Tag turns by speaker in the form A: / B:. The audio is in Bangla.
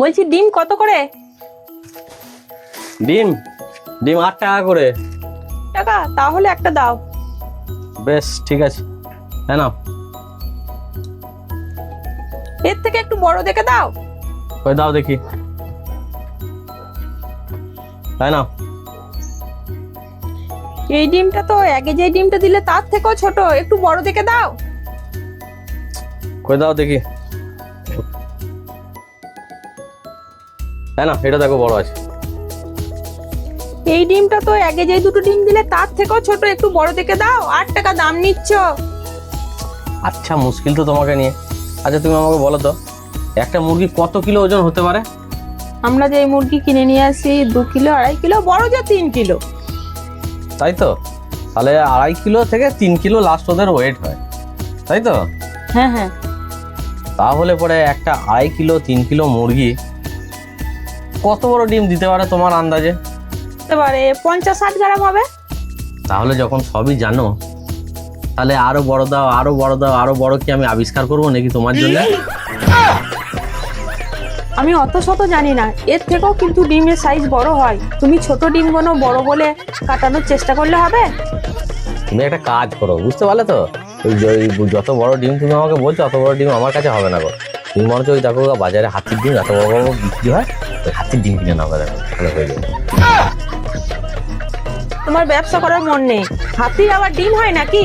A: বলছি ডিম কত করে?
B: ডিম? ডিম আট টাকা করে।
A: টাকা? তাহলে একটা দাও।
B: বেশ ঠিক আছে। হ্যাঁ না
A: এর থেকে একটু বড় দেখে দাও।
B: ওই দাও দেখি। তাই না
A: এই ডিমটা তো আগে যে ডিমটা দিলে তার থেকেও ছোট। একটু বড় দেখে দাও।
B: কই দাও দেখি। তাই না? এটা দেখো বড় আছে।
A: এই ডিমটা তো আগে যে দুটো ডিম দিলে তার থেকেও ছোট। একটু বড় দেখে দাও আট টাকা দাম নিচ্ছ।
B: আচ্ছা মুশকিল তো তোমাকে নিয়ে। আচ্ছা তুমি আমাকে বলো তো একটা মুরগি কত কিলো ওজন হতে পারে?
A: আমরা যে এই মুরগি কিনে নিয়ে আসি দু কিলো আড়াই কিলো বড় যা তিন কিলো।
B: তাই তো? তাহলে আড়াই কিলো থেকে তিন কিলো লাস্ট ওদের ওয়েট হয়। তাই তো?
A: হ্যাঁ হ্যাঁ।
B: তাহলে পরে একটা আড়াই কিলো তিন কিলো মুরগি কত বড় ডিম দিতে পারে তোমার আন্দাজে?
A: এবারে পঞ্চাশ ষাট গ্রাম হবে।
B: তাহলে যখন সবই জানো তাহলে আরও বড় দাও আরও বড় দাও আরও বড় কি আমি আবিষ্কার করব নাকি তোমার জন্য?
A: আমি অত শত জানি না এর থেকেও কিন্তু ডিমের সাইজ বড় হয়। তুমি ছোট ডিমগুলো বড় বলে কাটানোর চেষ্টা করলে হবে?
B: তুমি একটা কাজ করো বুঝতে পারলে তো? যত বড় ডিম তুমি আমাকে বলছো অত বড় ডিম আমার কাছে হবে না গো। তুমি মনে হচ্ছে দেখো বাজারে হাতির ডিম, এত বড় বড় বিক্রি হয় হাতির ডিম কিনে নাও দেখো, ভালো হয়ে যাবে।
A: তোমার ব্যবসা করার মন নেই। হাতি আবার ডিম হয় নাকি?